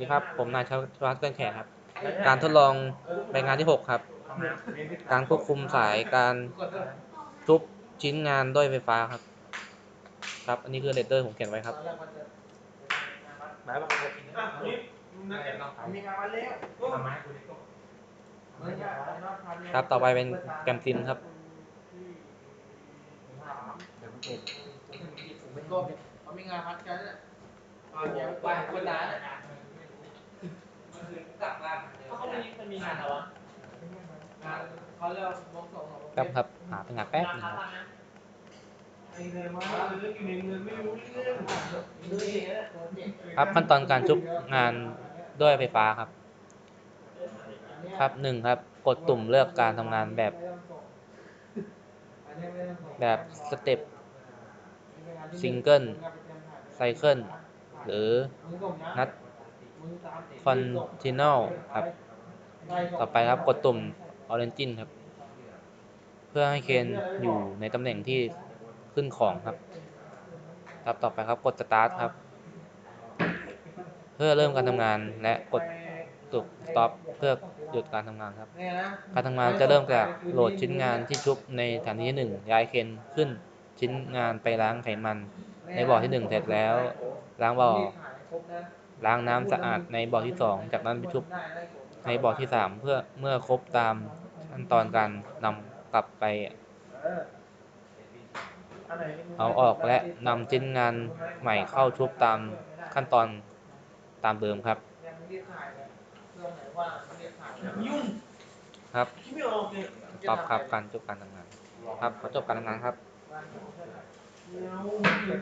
ดีครับ ผมนายชวัฒน์เกื้อนแขกครับ การทดลองใบงานที่ 6 ครับ การควบคุมสายการทุบชิ้นงานด้วยไฟฟ้าครับ ครับ อันนี้คือเรดเดอร์ผมเขียนไว้ครับมาบ้างเลยมีงานมาแล้วทำไมกูดิครับ ต่อไปเป็นแกมซินครับเดี๋ยวมันเก็บเป็นกบเขามีงานพัดกันเนี่ยตอนเย็นบ้านคนร้าน เนี่ยเขามีมันมีงานอะไรวะงานเขาเรียกว่าบงส่งของครับครับหาเป็นงานแป๊บนึงงานครับพันนะไอ้เลยว่าเรื่องอยู่ในเมืองไม่รู้เรื่องดูเองนะครับขั้นตอนการชุบงานด้วยไฟฟ้าครับ ครับหนึ่งครับ กดตุ่มเลือกการทำงานแบบแบบสเต็ปซิงเกิลไซเคิลหรือนัด คอนติเนลครับ ต่อไปครับกดตุ่ม Origin ครับ เพื่อให้เคนอยู่ในตำแหน่งที่ขึ้นของครับ ครับต่อไปครับกด Start ครับ เพื่อเริ่มการทำงานและกดตุ่ม Stop เพื่อหยุดการทำงานครับ การทำงานจะเริ่มจากโหลดชิ้นงานที่ชุบในฐานที่ที่หนึ่งย้ายเคนขึ้นชิ้นงานไปล้างไขมัน ในบ่อที่หนึ่งเสร็จแล้ว ล้างบ่อ ล้างน้ำสะอาดในบ่อที่สองจากนั้นไปชุบในบ่อที่สามเพื่อเมื่อครบตามขั้นตอนการนำกลับไป เอาออกและนำชิ้นงานใหม่เข้าชุบตามขั้นตอนตามเดิมครับครับคิดไม่ออกเลยตอบครับการจบการทำงาน ครับขอจบการทำงานครับ